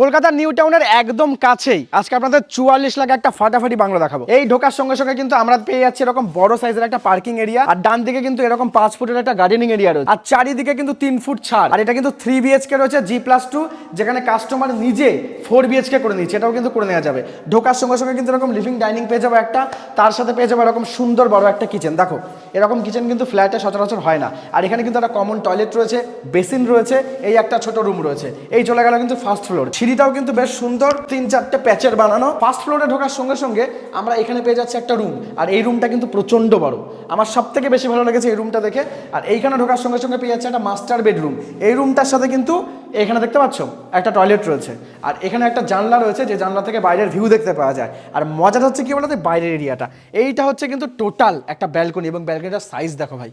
কলকাতার নিউ টাউনের একদম কাছেই আজকে আপনাদের চুয়াল্লিশ লাখ একটা ফাটাফাটি বাংলা দেখাবো। এই ঢোকার সঙ্গে সঙ্গে কিন্তু আমরা পেয়ে যাচ্ছি এরকম বড় সাইজের একটা পার্কিং এরিয়া আর ডান দিকে কিন্তু এরকম পাঁচ ফুটের একটা গার্ডেনিং এরিয়া রয়েছে। আর চারিদিকে কিন্তু তিন ফুট ছাড়। আর এটা কিন্তু থ্রি বিএচকে রয়েছে জি প্লাস টু যেখানে কাস্টমার নিজে ফোর বিএচকে করে নিচ্ছে। এটাও কিন্তু করে নেওয়া যাবে। ঢোকার সঙ্গে সঙ্গে কিন্তু এরকম লিভিং ডাইনিং পেয়ে যাবে একটা, তার সাথে পেয়ে যাব এরকম সুন্দর বড় একটা কিচেন দেখো, এরকম কিচেন কিন্তু ফ্ল্যাটে সচরাচর হয় না। আর এখানে কিন্তু একটা কমন টয়লেট রয়েছে বেসিন রয়েছে, এই একটা ছোট রুম রয়েছে। এই চলে গেল কিন্তু ফার্স্ট ফ্লোর সিঁড়িটাও কিন্তু বেশ সুন্দর। তিন চারটে প্যাচের বানানো। ফার্স্ট ফ্লোরে ঢোকার সঙ্গে সঙ্গে আমরা এখানে পেয়ে যাচ্ছি একটা রুম আর এই রুমটা কিন্তু প্রচণ্ড বড়। আমার সব থেকে বেশি ভালো লেগেছে এই রুমটা দেখে। আর এইখানে ঢোকার সঙ্গে সঙ্গে পেয়ে যাচ্ছে একটা মাস্টার বেডরুম এই রুমটার সাথে কিন্তু এখানে দেখতে পাচ্ছ, একটা টয়লেট রয়েছে। আর এখানে একটা জানলা রয়েছে, যে জানলা থেকে বাইরের ভিউ দেখতে পাওয়া যায়। আর মজাটা হচ্ছে কি বলতো বাইরের এরিয়াটা এইটা হচ্ছে কিন্তু টোটাল একটা ব্যালকনি এবং ব্যালকনিটার সাইজ দেখো ভাই।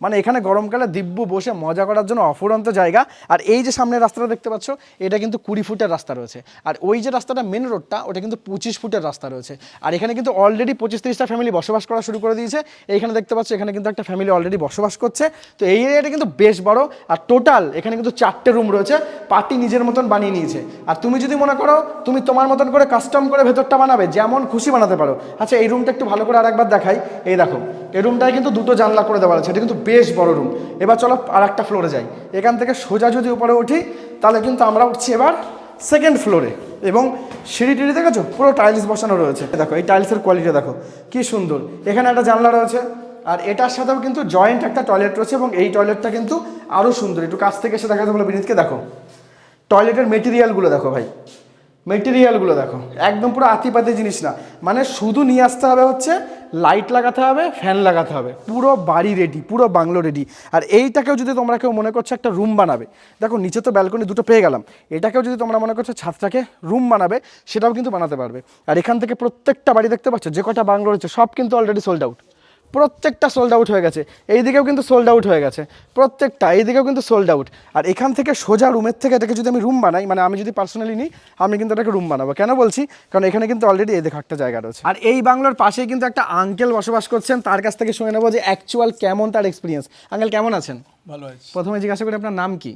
মানে এখানে গরমকালে দিব্য বসে মজা করার জন্য অফুরন্ত জায়গা। আর এই যে সামনের রাস্তাটা দেখতে পাচ্ছ, এটা কিন্তু কুড়ি ফুটের রাস্তা রয়েছে। আর ওই যে রাস্তাটা মেন রোডটা ওটা কিন্তু পঁচিশ ফুটের রাস্তা রয়েছে। আর এখানে কিন্তু অলরেডি পঁচিশ তিরিশটা ফ্যামিলি বসবাস করা শুরু করে দিয়েছে। এইখানে দেখতে পাচ্ছ, এখানে কিন্তু একটা ফ্যামিলি অলরেডি বসবাস করছে। তো এই এরিয়াটা কিন্তু বেশ বড়। আর টোটাল এখানে কিন্তু চারটে রুম রয়েছে। পার্টি নিজের মতন বানিয়ে নিয়েছে। আর তুমি যদি মনে করো, তুমি তোমার মতন করে কাস্টম করে ভেতরটা বানাবে, যেমন খুশি বানাতে পারো। আচ্ছা এই রুমটা একটু ভালো করে আরেকবার দেখাই। এই দেখো এই রুমটায় কিন্তু দুটো জানলা করে দেওয়া আছে, এটা কিন্তু বেশ বড় রুম। এবার চলো আর একটা ফ্লোরে যাই। এখান থেকে সোজা যদি উপরে উঠি, তাহলে কিন্তু আমরা উঠছি এবার সেকেন্ড ফ্লোরে এবং সিঁড়ি টিড়ি দেখেছ? পুরো টাইলস বসানো রয়েছে। দেখো, এই টাইলসের কোয়ালিটি দেখো, কি সুন্দর। এখানে একটা জানলা রয়েছে, আর এটার সাথেও কিন্তু জয়েন্ট একটা টয়লেট রয়েছে, এবং এই টয়লেটটা কিন্তু আরও সুন্দর। একটু কাছ থেকে এসে দেখা যাবে বিনীতকে, দেখো। টয়লেটের মেটেরিয়ালগুলো দেখো ভাই। মেটেরিয়ালগুলো দেখো। একদম পুরো আতিপাতি জিনিস না। মানে শুধু নিয়ে আসতে হবে হচ্ছে লাইট লাগাতে হবে ফ্যান লাগাতে হবে। পুরো বাড়ি রেডি পুরো বাংলো রেডি আর এইটাকেও যদি তোমরা কেউ মনে করছ একটা রুম বানাবে, দেখো নিচে তো ব্যালকনি দুটো পেয়ে গেলাম। এটাকেও যদি তোমরা মনে করছ ছাদটাকে রুম বানাবে, সেটাও কিন্তু বানাতে পারবে। আর এখান থেকে প্রত্যেকটা বাড়ি দেখতে পাচ্ছ, যে কটা বাংলো রয়েছে, সব কিন্তু অলরেডি সোল্ড আউট প্রত্যেকটা সোল্ড আউট হয়ে গেছে। এই দিকেও কিন্তু সোল্ড আউট হয়ে গেছে। প্রত্যেকটা এই দিকেও কিন্তু সোল্ড আউট আর এখান থেকে সোজা রুমের থেকে এটাকে যদি আমি রুম বানাই মানে আমি যদি পার্সোনালি নিই আমি কিন্তু এটাকে রুম বানাবো। কেন বলছি? কারণ এখানে কিন্তু অলরেডি এই দেখো একটা জায়গা রয়েছে। আর এই বাংলোর পাশেই কিন্তু একটা আঙ্কেল বসবাস করছেন। তার কাছ থেকে শুনে নেব যে অ্যাকচুয়াল কেমন তার এক্সপিরিয়েন্স আঙ্কেল কেমন আছেন? ভালো আছি। প্রথমে জিজ্ঞাসা করি আপনার নাম কি?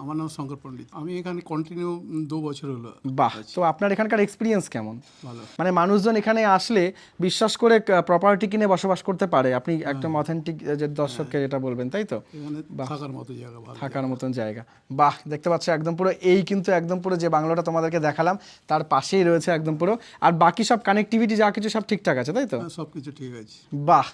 আমার নাম শঙ্কর পণ্ডিত। আমি এখানে কন্টিনিউ দু বছর হলো। বাহ তো আপনার এখানকার এক্সপিরিয়েন্স কেমন? ভালো। মানে মানুষজন এখানে আসলে বিশ্বাস করে প্রপার্টি কিনে বসবাস করতে পারে। আপনি একদম অথেন্টিক যে দর্শককে যেটা বলবেন তাই তো? থাকার মতো জায়গা থাকার মতন জায়গা। বাহ দেখতে পাচ্ছ একদম পুরো এই কিন্তু একদম পুরো যে বাংলোটা তোমাদেরকে দেখালাম তার পাশেই রয়েছে একদম পুরো। আর বাকি সব কানেক্টিভিটি যা কিছু সব ঠিকঠাক আছে তাই তো? সব কিছু ঠিক আছে। বাহ।